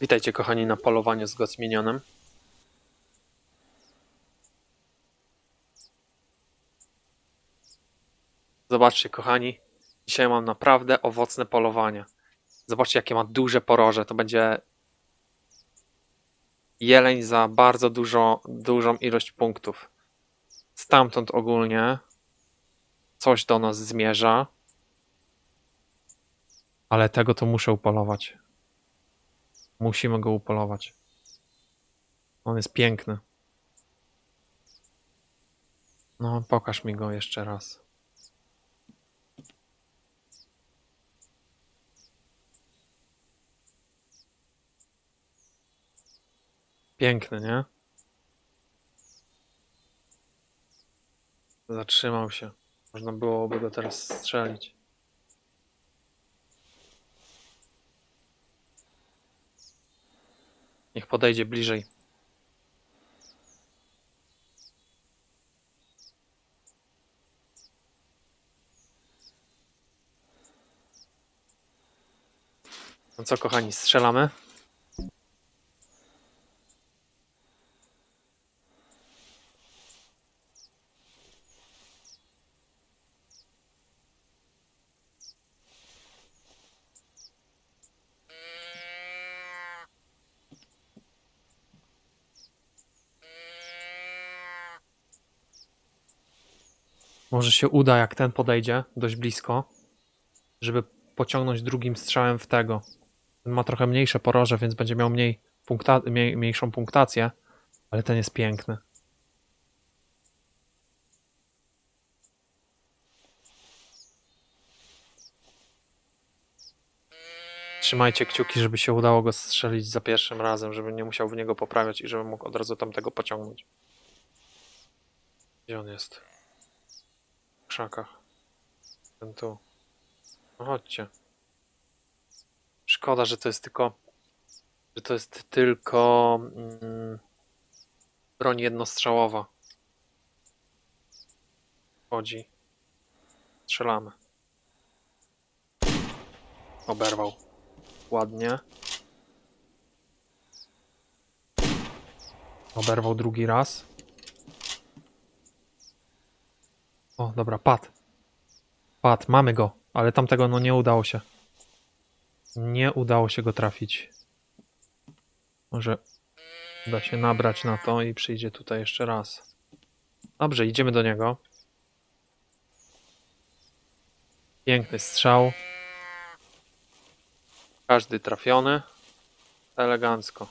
Witajcie kochani na polowaniu z Gocminionem. Zobaczcie kochani, dzisiaj mam naprawdę owocne polowanie. Zobaczcie jakie ma duże poroże, to będzie jeleń za bardzo dużo, dużą ilość punktów. Stamtąd ogólnie coś do nas zmierza. Ale tego to muszę upolować. Musimy go upolować. On jest piękny. No, pokaż mi go jeszcze raz. Piękny, nie? Zatrzymał się. Można byłoby go teraz strzelić. Niech podejdzie bliżej. No co, kochani, strzelamy? Może się uda, jak ten podejdzie dość blisko, żeby pociągnąć drugim strzałem w tego. Ten ma trochę mniejsze poroże, więc będzie miał mniej punkta mniej, mniejszą punktację, ale ten jest piękny. Trzymajcie kciuki, żeby się udało go strzelić za pierwszym razem, żeby nie musiał w niego poprawiać i żeby mógł od razu tamtego pociągnąć. Gdzie on jest? Krzakach. Ten tu. No chodźcie. Szkoda, że to jest tylko. Że to jest tylko. Mm, broń jednostrzałowa. Chodzi. Strzelamy. Oberwał. Ładnie. Oberwał drugi raz. O, dobra, padł. Padł, mamy go, ale tamtego no nie udało się. Nie udało się go trafić. Może uda się nabrać na to i przyjdzie tutaj jeszcze raz. Dobrze, idziemy do niego. Piękny strzał. Każdy trafiony. Elegancko.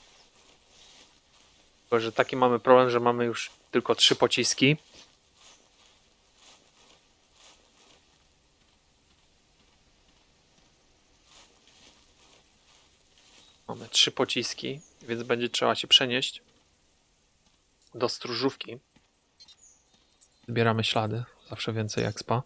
Tylko, że taki mamy problem, że mamy już tylko trzy pociski. Mamy trzy pociski, więc będzie trzeba się przenieść do stróżówki. Zbieramy ślady, zawsze więcej expa.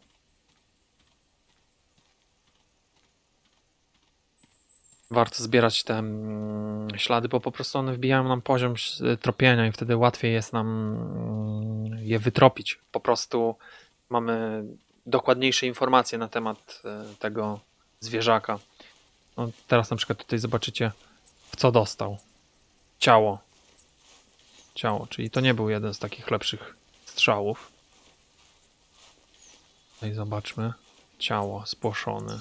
Warto zbierać te mm, ślady, bo po prostu one wbijają nam poziom ś- tropienia i wtedy łatwiej jest nam mm, je wytropić. Po prostu mamy dokładniejsze informacje na temat e, tego zwierzaka. No, teraz na przykład tutaj zobaczycie, co dostał. Ciało. Ciało, czyli to nie był jeden z takich lepszych strzałów. Tutaj zobaczmy. Ciało spłoszone.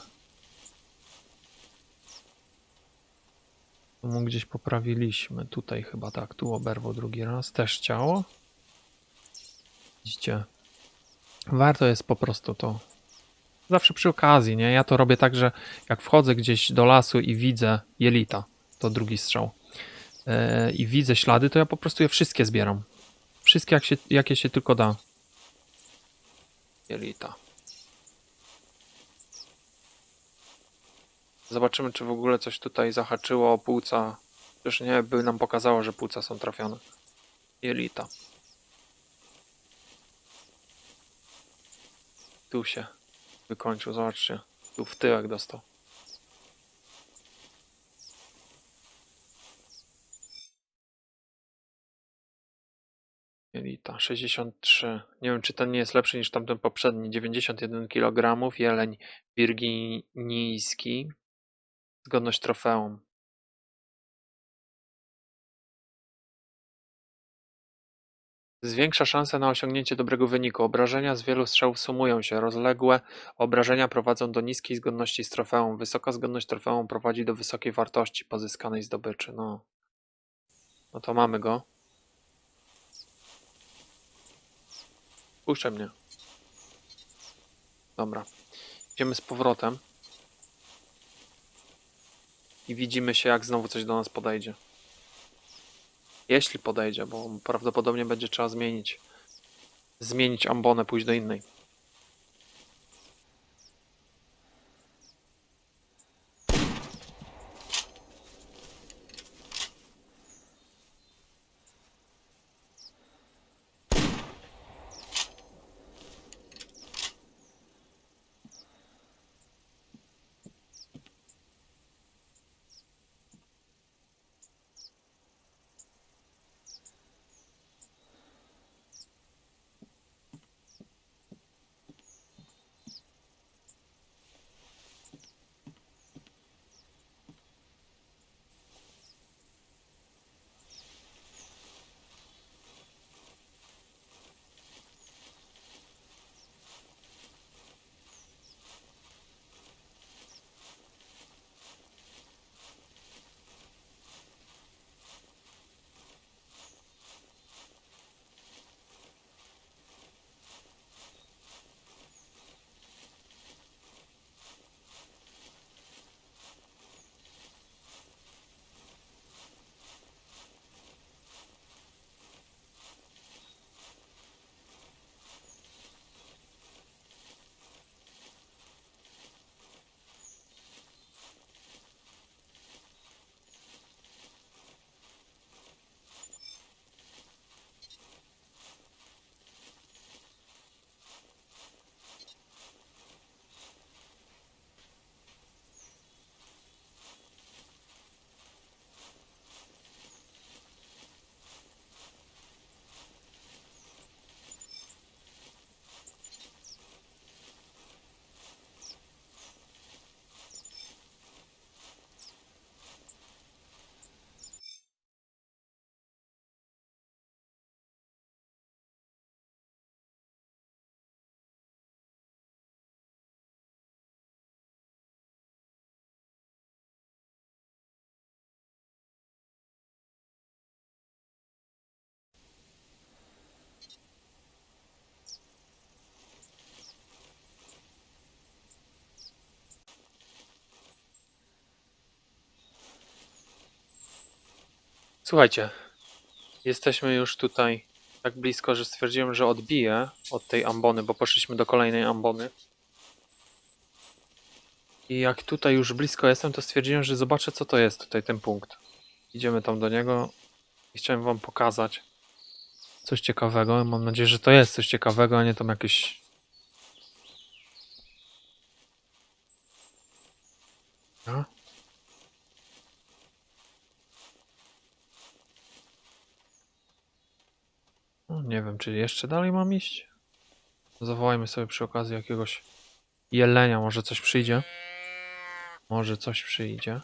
Tu mu gdzieś poprawiliśmy. Tutaj chyba tak. Tu oberwał drugi raz. Też ciało. Widzicie. Warto jest po prostu to. Zawsze przy okazji, nie? Ja to robię tak, że jak wchodzę gdzieś do lasu i widzę jelita, to drugi strzał, e, i widzę ślady, to ja po prostu je wszystkie zbieram. Wszystkie, jak się, jakie się tylko da. Jelita. Zobaczymy, czy w ogóle coś tutaj zahaczyło o płuca. Przecież nie by nam pokazało, że płuca są trafione. Jelita. Tu się wykończył, zobaczcie. Tu w tyłek dostał. jelita. 63. Nie wiem, czy ten nie jest lepszy niż tamten poprzedni. 91 kg, jeleń wirginijski. Zgodność trofeum. Zwiększa szanse na osiągnięcie dobrego wyniku. Obrażenia z wielu strzałów sumują się. Rozległe obrażenia prowadzą do niskiej zgodności z trofeum. Wysoka zgodność trofeum prowadzi do wysokiej wartości pozyskanej zdobyczy. No, no to mamy go. Puszczę mnie. Dobra. Idziemy z powrotem. I widzimy się, jak znowu coś do nas podejdzie. Jeśli podejdzie, bo prawdopodobnie będzie trzeba zmienić. Zmienić ambonę, pójść do innej. Słuchajcie, jesteśmy już tutaj tak blisko, że stwierdziłem, że odbiję od tej ambony, bo poszliśmy do kolejnej ambony. I jak tutaj już blisko jestem, to stwierdziłem, że zobaczę, co to jest tutaj ten punkt. Idziemy tam do niego i chciałem wam pokazać coś ciekawego. Mam nadzieję, że to jest coś ciekawego, a nie tam jakieś... A? No, nie wiem, czy jeszcze dalej mam iść. Zawołajmy sobie przy okazji jakiegoś jelenia, może coś przyjdzie. Może coś przyjdzie.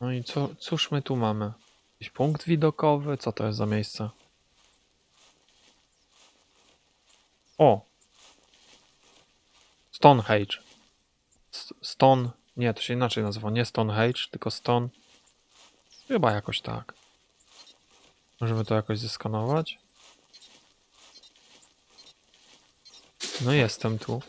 No i co, cóż my tu mamy? Jakiś punkt widokowy? Co to jest za miejsce? O! Stonehenge. Stone. Nie, to się inaczej nazywa. Nie Stonehenge, tylko Stone. Chyba jakoś tak. Możemy to jakoś zeskanować. No jestem tu.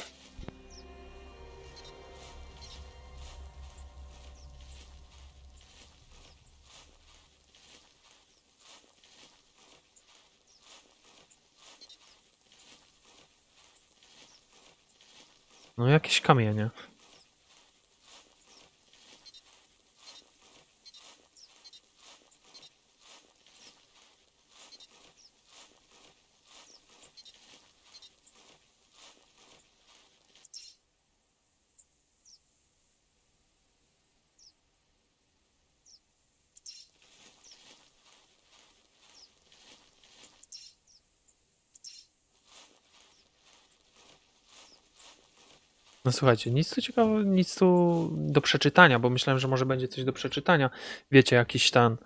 No jakieś kamienie. No słuchajcie, nic tu ciekawe, nic tu do przeczytania, bo myślałem, że może będzie coś do przeczytania. Wiecie, jakiś ten,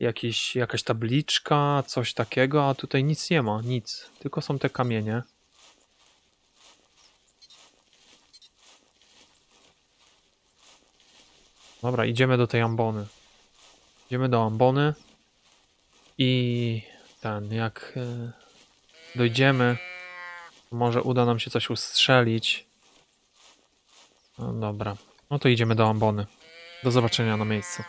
jakiś, jakaś tabliczka, coś takiego, a tutaj nic nie ma, nic. Tylko są te kamienie. Dobra, idziemy do tej ambony. Idziemy do ambony i ten, jak e, dojdziemy, może uda nam się coś ustrzelić. No dobra, no to idziemy do ambony. Do zobaczenia na miejscu.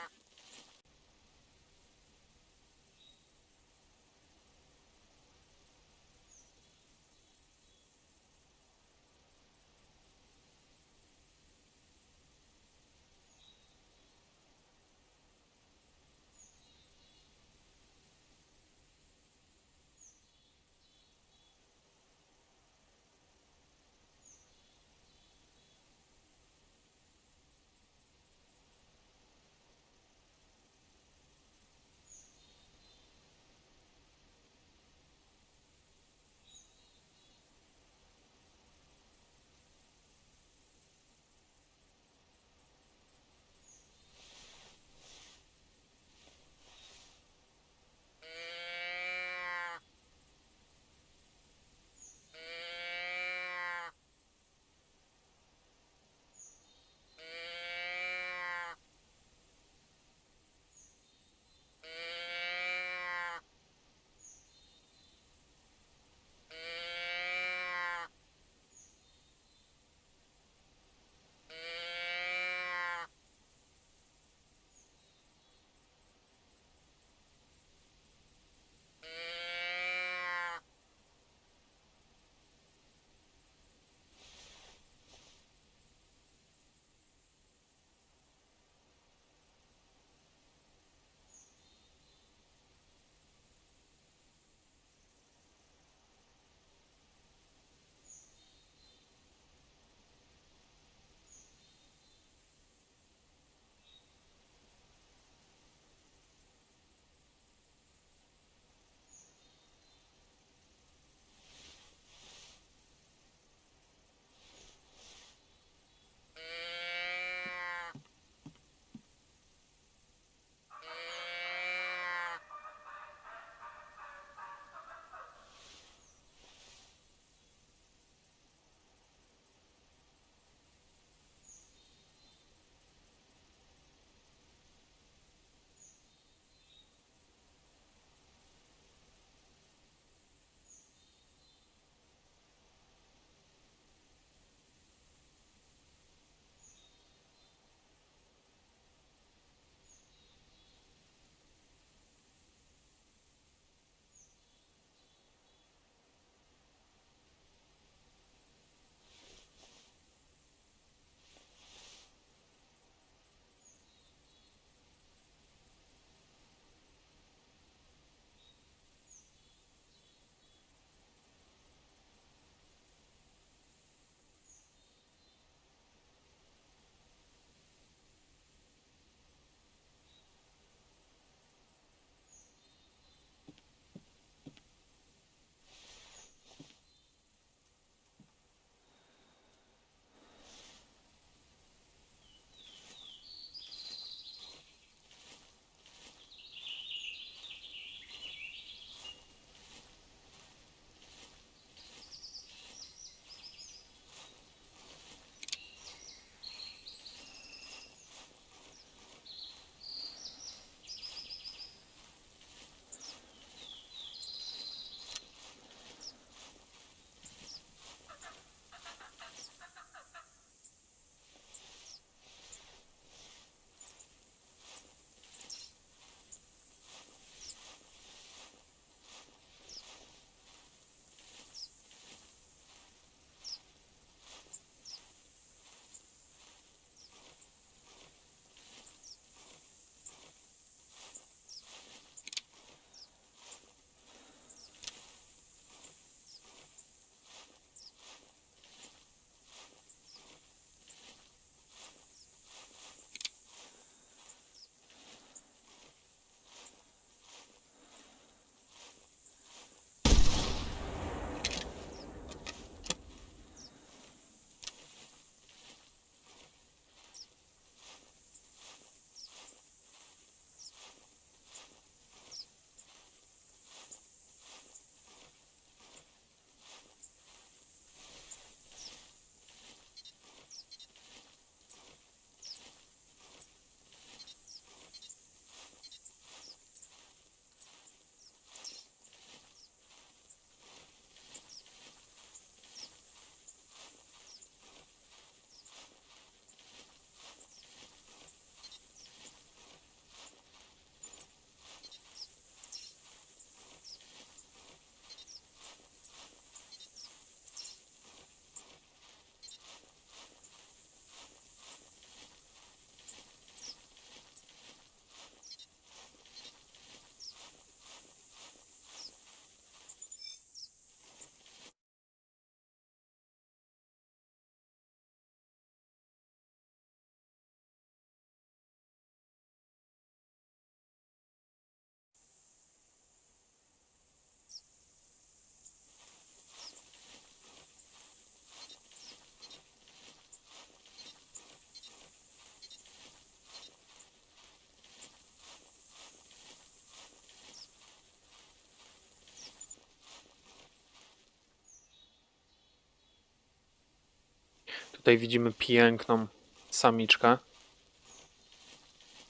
Tutaj widzimy piękną samiczkę.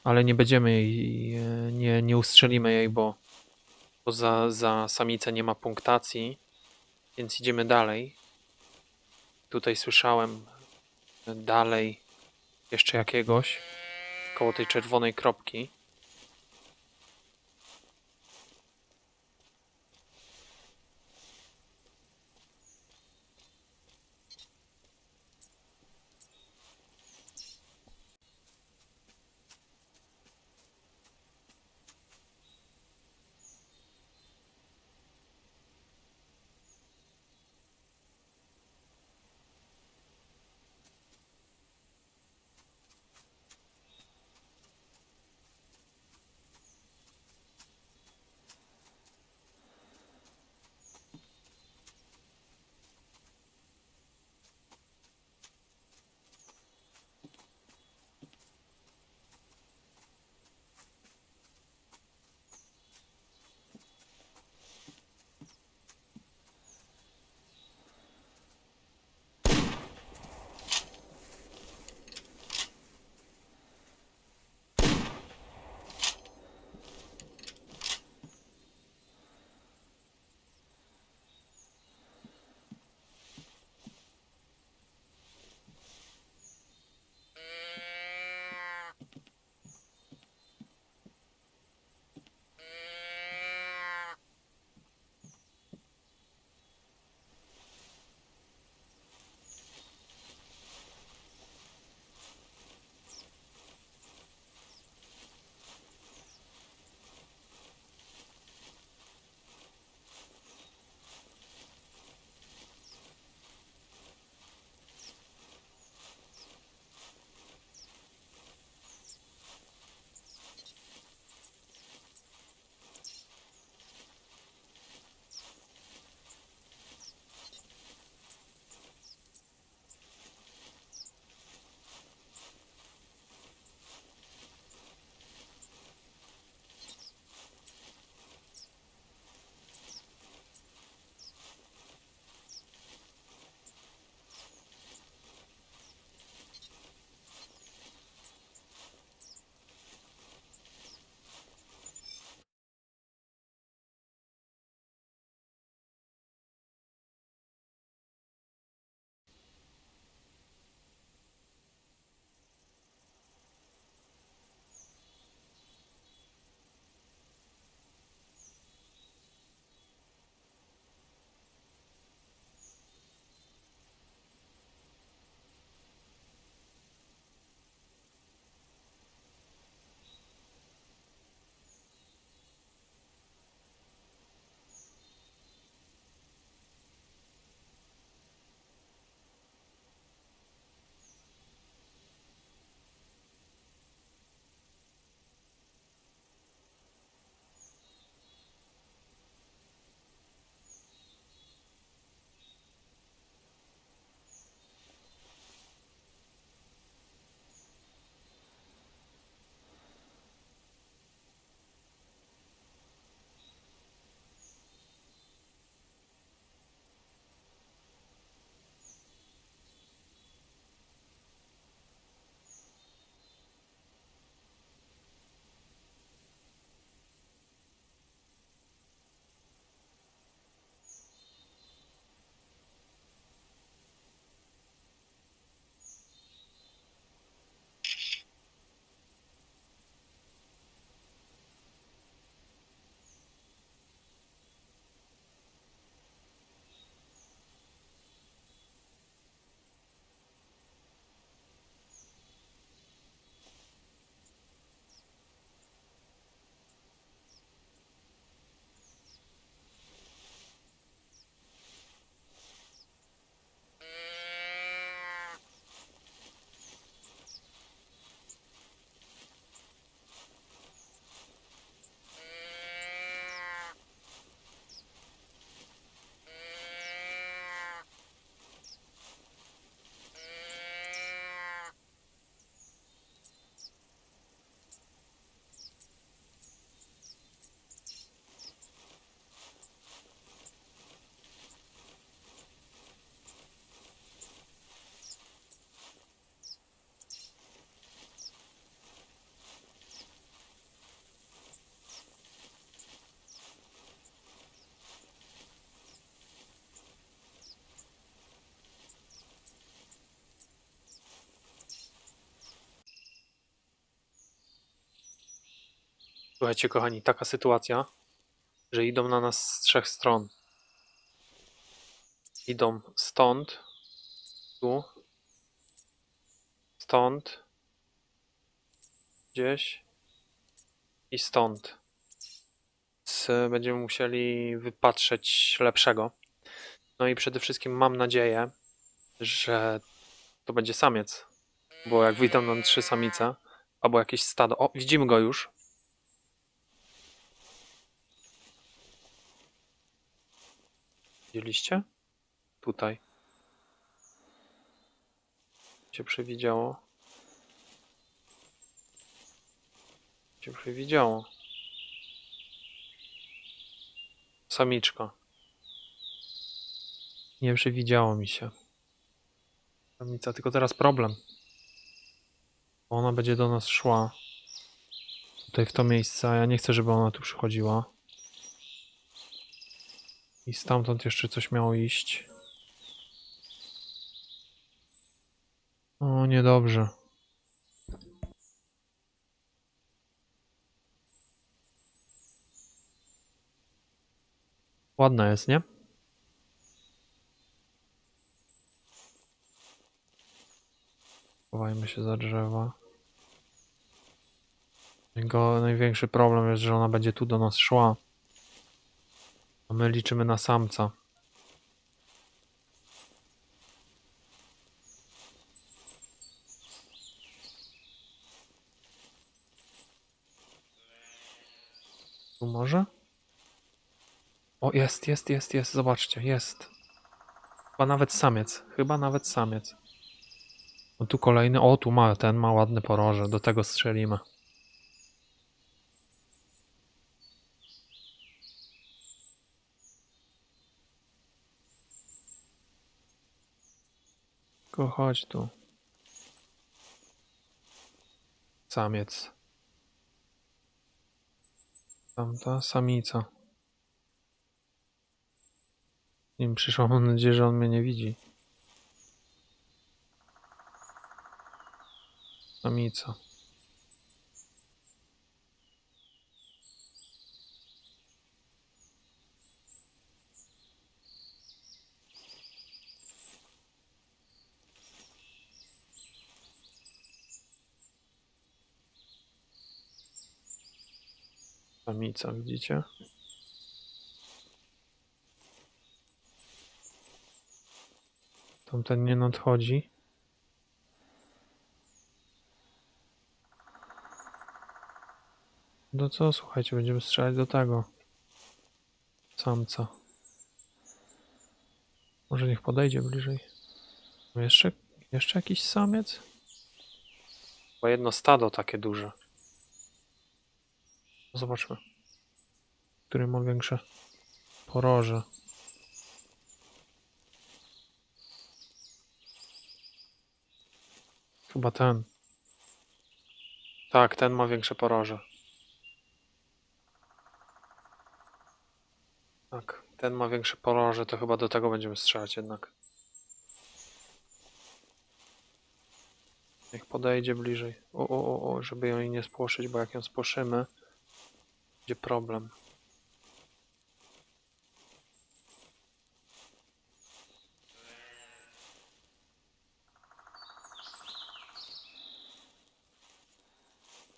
Ale nie będziemy jej, nie, nie ustrzelimy jej, bo, bo za, za samicę nie ma punktacji. Więc idziemy dalej. Tutaj słyszałem dalej jeszcze jakiegoś koło tej czerwonej kropki. Słuchajcie, kochani, taka sytuacja, że idą na nas z trzech stron. Idą stąd, tu, stąd, gdzieś i stąd. Więc e, będziemy musieli wypatrzeć lepszego. No i przede wszystkim mam nadzieję, że to będzie samiec. Bo jak wyjdą nam trzy samice, albo jakieś stado. O, widzimy go już. Widzieliście? Tutaj. Cię przewidziało. Cię przewidziało. Samiczka. Nie przewidziało mi się. Samica, tylko teraz problem. Ona będzie do nas szła. Tutaj w to miejsce, a ja nie chcę, żeby ona tu przychodziła. I stamtąd jeszcze coś miało iść. O, niedobrze. Ładna jest, nie? Chowajmy się za drzewa. Jego największy problem jest, że ona będzie tu do nas szła. A my liczymy na samca. Tu może? O, jest, jest, jest, jest, zobaczcie, jest. Chyba nawet samiec, chyba nawet samiec. No tu kolejny, o tu ma, ten ma ładne poroże, do tego strzelimy. Chodź tu. Samiec. Tamta samica. Nim przyszła, mam nadzieję, że on mnie nie widzi. Samica. Samica, widzicie? Tamten nie nadchodzi. No co, słuchajcie, będziemy strzelać do tego. Samca. Może niech podejdzie bliżej. Jeszcze, jeszcze jakiś samiec? Chyba jedno stado takie duże. Zobaczmy. Który ma większe poroże. Chyba ten. Tak, ten ma większe poroże. Tak, ten ma większe poroże, to chyba do tego będziemy strzelać jednak. Niech podejdzie bliżej. O, o, o, żeby ją nie spłoszyć, bo jak ją spłoszymy, będzie problem.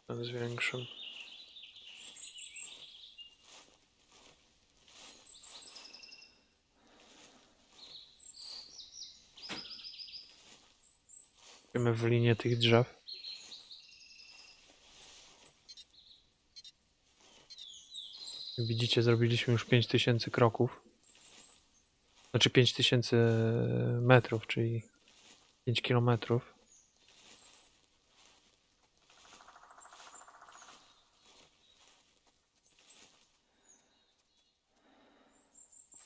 Ten z większym. Idziemy w linię tych drzew. Jak Widzicie, zrobiliśmy już 5000 kroków. Znaczy 5000 metrów, czyli 5 kilometrów.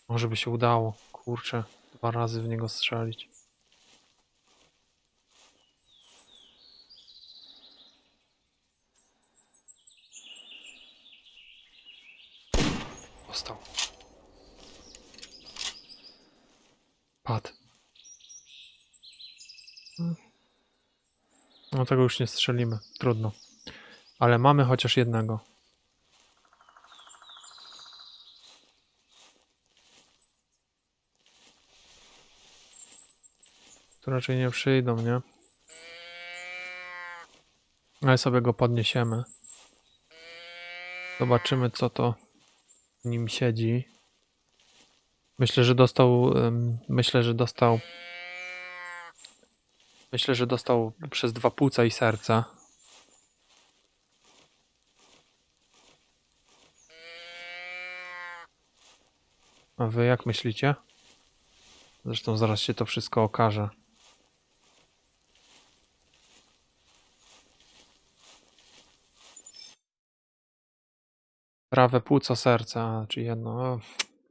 Może by się udało. Kurczę, dwa razy w niego strzelić. No tego już nie strzelimy. Trudno. Ale mamy chociaż jednego. To raczej nie przyjdą, nie? Ale sobie go podniesiemy. Zobaczymy, co to nim siedzi. Myślę, że dostał. Myślę, że dostał Myślę, że dostał przez dwa płuca i serce. A wy jak myślicie? Zresztą zaraz się to wszystko okaże. Prawe płuco serca, czy jedno. O,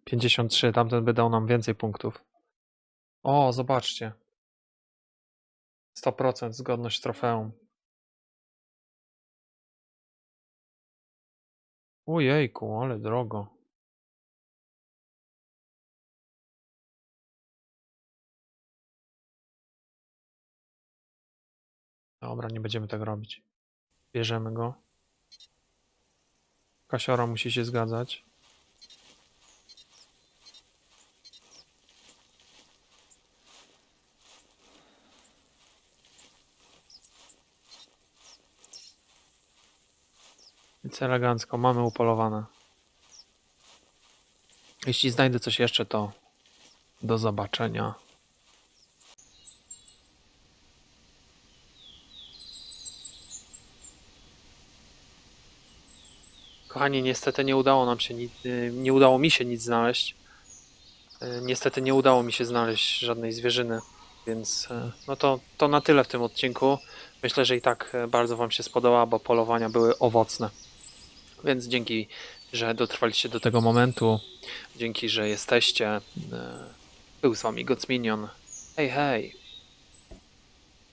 53, tamten by dał nam więcej punktów. O, zobaczcie. 100% zgodność trofeum. Ojejku, ale drogo. Dobra, nie będziemy tak robić. Bierzemy go. Kasiora musi się zgadzać. Elegancko, mamy upolowane. Jeśli znajdę coś jeszcze, to do zobaczenia. Kochani, niestety nie udało nam się y, nie udało mi się nic znaleźć. Y, Niestety nie udało mi się znaleźć żadnej zwierzyny, więc y, no to, to na tyle w tym odcinku. Myślę, że i tak bardzo Wam się spodoba, bo polowania były owocne. Więc dzięki, że dotrwaliście do tego momentu. Dzięki, że jesteście. Y, Był z Wami Gocminion. Hej, hej.